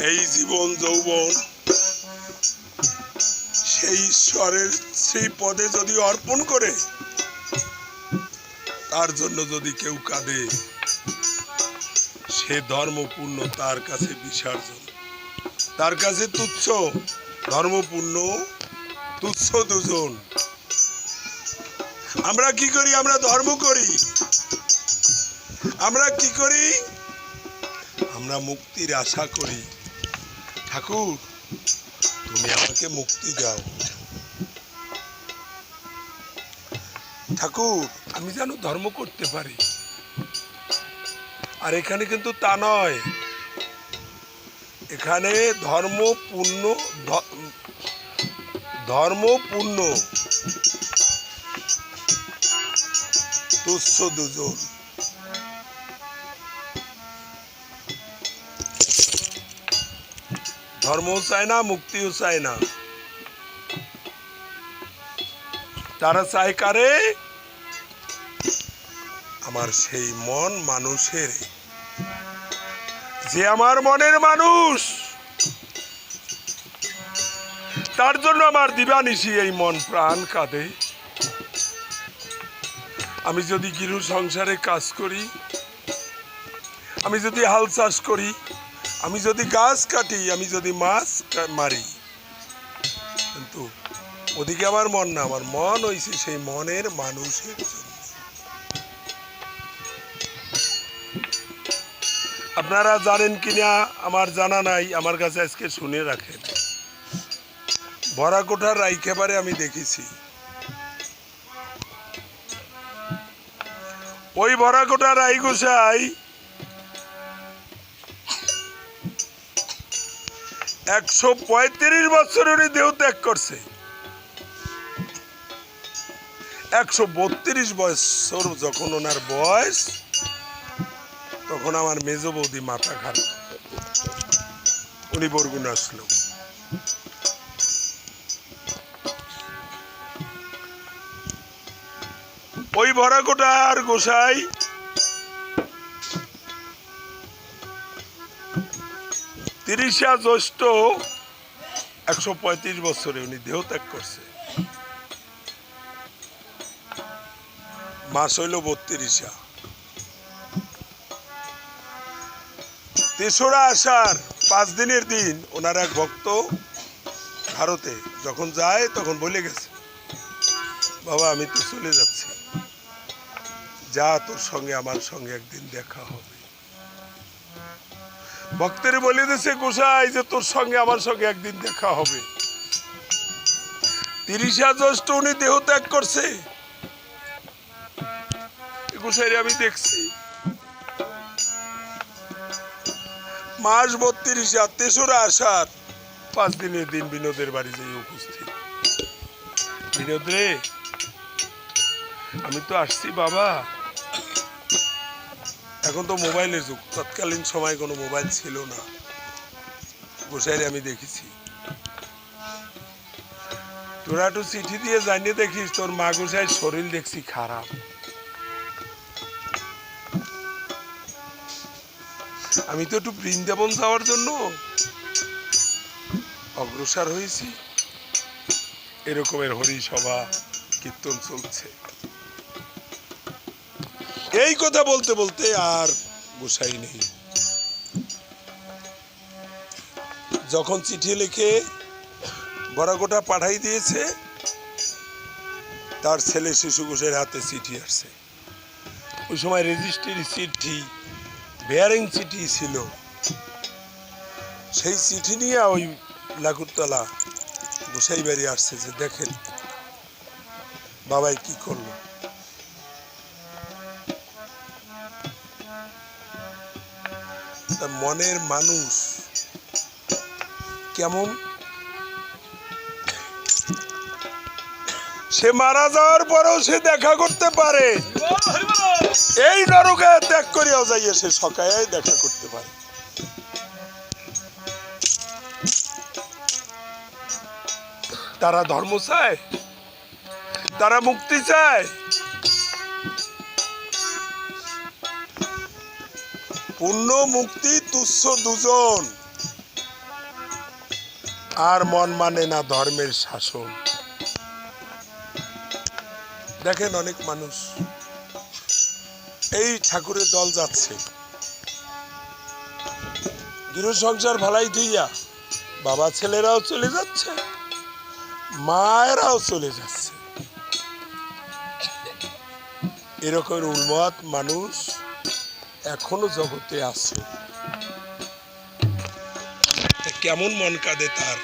এই জীবন যৌবন, সেই ঈশ্বরের সেই পদে যদি অর্পণ করে, তার জন্য যদি কেউ কাঁদে, সে ধর্মপূর্ণ তার কাছে বিসর্জন। তার কাছে তুচ্ছ, ধর্মপূর্ণ তুচ্ছ দুজন। আমরা কি করি? আমরা ধর্ম করি। আমরা কি করি? আমরা মুক্তির আশা করি। ঠাকুর, তুমি আমাকে মুক্তি দাও। ঠাকুর, আমি যেন ধর্ম করতে পারি। আর এখানে কিন্তু তা নয়। এখানে ধর্ম পূর্ণ ধর্ম পূর্ণ। তুচ্ছ দুজন। ধর্মও চায় না, মুক্তিও চায় না। তারা চায় কারে? আমার সেই মন মানুষের। যে আমার মনের মানুষ, তার জন্য আমার দিবানিশি এই মন প্রাণ কাঁদে। আমি যদি গৃহ সংসারে কাজ করি, আমি যদি হাল চাষ করি আমি যদি গাছ কাটি, আমি যদি মাছ মারি। কিন্তু ওদিকে আমার মন না, আমার মন হইছে সেই মনের মানুষের জন্য। আপনারা জানেন কিনা, আমার জানা নাই, আমার কাছে আজকে শুনে রাখেন। ভরা কোঠার রাইখেবারে আমি দেখেছি। ওই ভরা কোঠা একশো পঁয়ত্রিশ বছর উনি দেহ ত্যাগ করছে। একশো বত্রিশ বছর যখন ওনার বয়স, তখন আমার মেজ বৌদি মাথা খারাপ। উনি বরগুন আসলো। ওই ভরা কোটার গোসাই তিরিশা জ্যৈষ্ঠ একশো পঁয়ত্রিশ বছরে উনি দেহ ত্যাগ করছে। মাস হইল বত্রিশা। তেসরা আসার পাঁচ দিনের দিন ওনার এক ভক্ত ভারতে যখন যায় তখন বলে গেছে, বাবা, আমি তো চলে যাচ্ছি। যা তোর সঙ্গে, আমার সঙ্গে একদিন দেখা হবে। ভক্তের বলে দিয়েছে গোসাই, যে তোর সঙ্গে, আমার সঙ্গে একদিন দেখা হবে। তিরিশা জ্যৈষ্ঠ উনি দেহ ত্যাগ করছে। গোসাইরে আমি দেখছি। মাস বত্রিশা তেসরা আসার পাঁচ দিনের দিন বিনোদের বাড়ি যাই উপস্থিত। বিনোদ রে, আমি তো আসছি বাবা। এখন তো মোবাইলের যুগ। তৎকালীন সময় কোনো মোবাইল ছিল না। গোসাইরে আমি দেখেছি। তোরা একটু চিঠি দিয়ে জানিয়ে দেখিস, তোর মা গোসাইয়ের শরীর দেখছি খারাপ। আমি তো একটু বৃন্দাবন যাওয়ার জন্য অগ্রসর হয়েছি। এরকমের হরিসভা, কীর্তন চলছে। এই কথা বলতে বলতে আর গোসাই নেই। যখন চিঠি লিখে বড়াগোটা পাঠাই দিয়েছে, তার ছেলে শিশু ঘোষের হাতে চিঠি আসছে। ওই সময় রেজিস্ট্রি চিঠি বেয়ারিং চিঠি ছিল। সেই চিঠি নিয়ে ওই লাকুরতলা গোসাই বাড়ি আসছে যে দেখেন, বাবাই কি করল? মনের মানুষ। কেমন? সে মারা যাওয়ার পরেও সে দেখা করতে পারে। এই নরকে ত্যাগ করিয়াও যাইয়ে সে সকালে দেখা করতে পারে। তারা ধর্ম চায়, তারা মুক্তি চায় পূর্ণ মুক্তি তুচ্ছ দুজন। আর মন মানে না ধর্মের শাসন। দেখেন অনেক মানুষ, এই ঠাকুরের দল যাচ্ছে। গৃহ সংসার ভালাই দিয়া বাবা ছেলেরাও চলে যাচ্ছে, মায়েরাও চলে যাচ্ছে। এরকম উন্মাদ মানুষ এখনও জগতে আছে। কেমন মন কাঁদে তার?